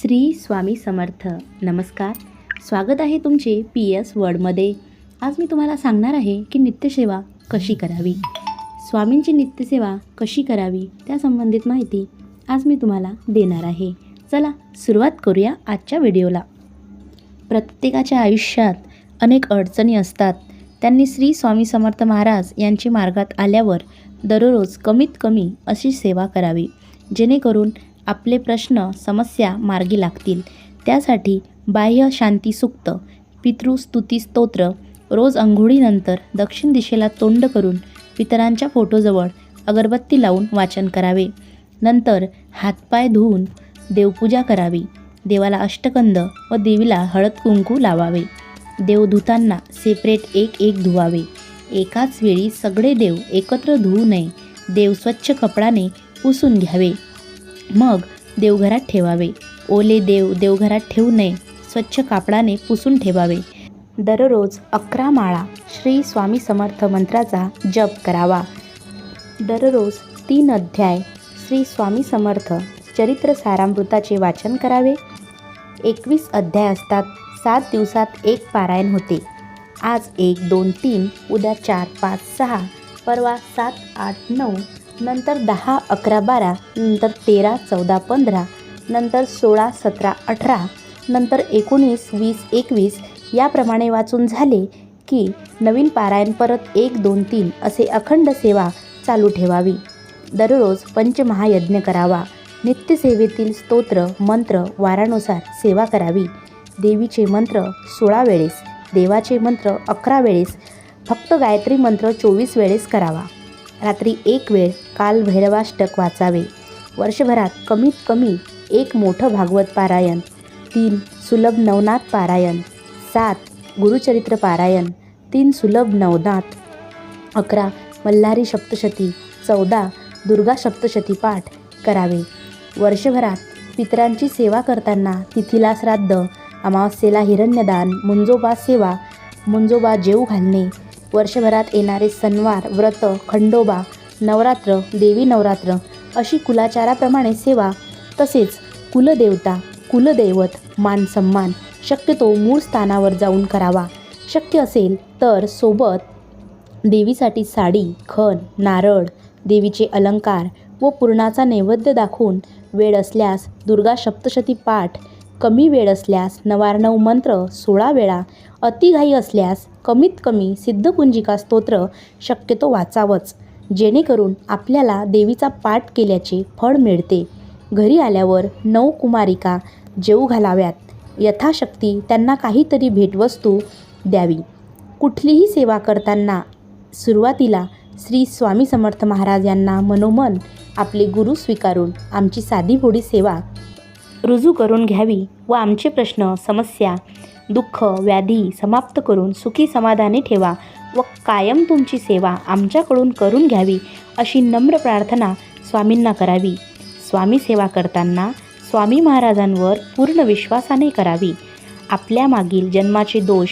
श्री स्वामी समर्थ. नमस्कार. स्वागत आहे तुमचे पी एस वर्डमध्ये आज मी तुम्हाला सांगणार आहे की नित्यसेवा कशी करावी? स्वामींची नित्यसेवा कशी करावी? त्या संबंधित माहिती आज मी तुम्हाला देणार आहे. चला सुरुवात करूया आजच्या व्हिडिओला. प्रत्येकाच्या आयुष्यात अनेक अडचणी असतात. त्यांनी श्री स्वामी समर्थ महाराज यांची मार्गात आल्यावर दररोज कमीत कमी अशी सेवा करावी. जेणेकरून आपले प्रश्न समस्या मार्गी लागतील. त्यासाठी बाह्य शांती सुक्त पितृस्तुती स्तोत्र रोज अंघोळीनंतर दक्षिण दिशेला तोंड करून पितरांच्या फोटोजवळ अगरबत्ती लावून वाचन करावे. नंतर हातपाय धुवून देवपूजा करावी. देवाला अष्टकंद व देवीला हळद कुंकू लावावे. देवधुतांना सेपरेट एक एक धुवावे. एकाच वेळी सगळे देव एकत्र धुवू नये. देव स्वच्छ कपडाने पुसून घ्यावे. मग देवघरात ठेवावे. ओले देव देवघरात ठेवू नये. स्वच्छ कापडाने पुसून ठेवावे. दररोज अकरा माळा श्री स्वामी समर्थ मंत्राचा जप करावा. दररोज तीन अध्याय श्री स्वामी समर्थ चरित्र सारामृताचे वाचन करावे. एकवीस अध्याय असतात. सात दिवसात एक पारायण होते. आज एक दोन तीन उद्या चार पाच सहा परवा सात आठ नऊ नंतर दहा अकरा बारा नंतर तेरा चौदा पंधरा नंतर सोळा सतरा अठरा नंतर एकोणीस वीस एकवीस याप्रमाणे वाचून झाले की नवीन पारायण परत एक दोन तीन असे अखंड सेवा चालू ठेवावी. दररोज पंचमहायज्ञ करावा. नित्यसेवेतील स्तोत्र मंत्र वारानुसार सेवा करावी. देवीचे मंत्र सोळा वेळेस देवाचे मंत्र अकरा वेळेस फक्त गायत्री मंत्र चोवीस वेळेस करावा. रात्री एक वेळ कालभैरवाष्टक वाचावे. वर्षभरात कमीत कमी एक मोठं भागवत पारायण तीन सुलभ नवनाथ पारायण सात गुरुचरित्र पारायण तीन सुलभ नवनाथ अकरा मल्हारी सप्तशती चौदा दुर्गा सप्तशती पाठ करावे. वर्षभरात पितरांची सेवा करताना तिथीला श्राद्ध अमावस्येला हिरण्यदान मुंजोबा सेवा मुंजोबा जेऊ घालणे वर्षभरात येणारे सणवार व्रत खंडोबा नवरात्र देवी नवरात्र अशी कुलाचाराप्रमाणे सेवा तसेच कुलदेवता कुलदैवत मान सन्मान शक्यतो मूळ स्थानावर जाऊन करावा. शक्य असेल तर सोबत देवीसाठी साडी खण नारळ देवीचे अलंकार व पूर्णाचा नैवेद्य दाखवून वेळ असल्यास दुर्गा सप्तशती पाठ कमी वेळ असल्यास नवारणव मंत्र सोळा वेळा अतिघाई असल्यास कमीत कमी सिद्धपुंजिका स्तोत्र शक्यतो वाचावंच. जेणेकरून आपल्याला देवीचा पाठ केल्याचे फळ मिळते. घरी आल्यावर नऊ कुमारिका जेऊ घालाव्यात. यथाशक्ती त्यांना काहीतरी भेटवस्तू द्यावी. कुठलीही सेवा करताना सुरुवातीला श्री स्वामी समर्थ महाराज यांना मनोमन आपले गुरु स्वीकारून आमची साधी भोडी सेवा रुजू करून घ्यावी व आमचे प्रश्न समस्या दुःख व्याधी समाप्त करून सुखी समाधानी ठेवा व कायम तुमची सेवा आमच्याकडून करून घ्यावी अशी नम्र प्रार्थना स्वामींना करावी. स्वामी सेवा करताना स्वामी महाराजांवर पूर्ण विश्वासाने करावी. आपल्या मागील जन्माचे दोष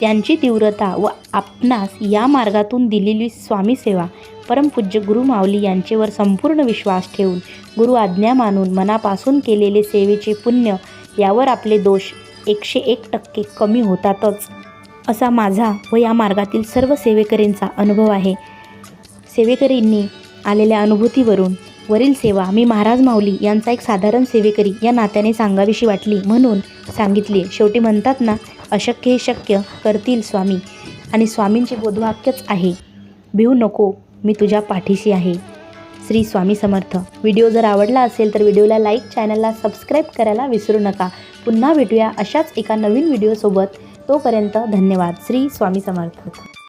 त्यांची तीव्रता व आपणास या मार्गातून दिलेली स्वामी सेवा परमपूज्य गुरु माऊली यांचेवर संपूर्ण विश्वास ठेवून गुरु आज्ञा मानून मनापासून केलेले सेवेचे पुण्य यावर आपले दोष एकशे एक टक्के कमी होतातच असा माझा व या मार्गातील सर्व सेवेकरींचा अनुभव आहे. सेवेकरींनी आलेल्या अनुभूतीवरून वरील सेवा मी महाराज माऊली यांचा एक साधारण सेवेकरी या नात्याने सांगावीशी वाटली म्हणून सांगितली. शेवटी म्हणतात ना अशक्य हे शक्य करतील स्वामी आणि स्वामींचे बोधवाक्यच आहे. भिवू नको मी तुझ्या पाठीशी आहे. श्री स्वामी समर्थ. व्हिडिओ जर आवडला असेल तर व्हिडिओला लाईक चॅनलला सबस्क्राईब करायला विसरू नका. पुन्हा भेटूया अशाच एका नवीन व्हिडिओसोबत. तोपर्यंत धन्यवाद. श्री स्वामी समर्थ.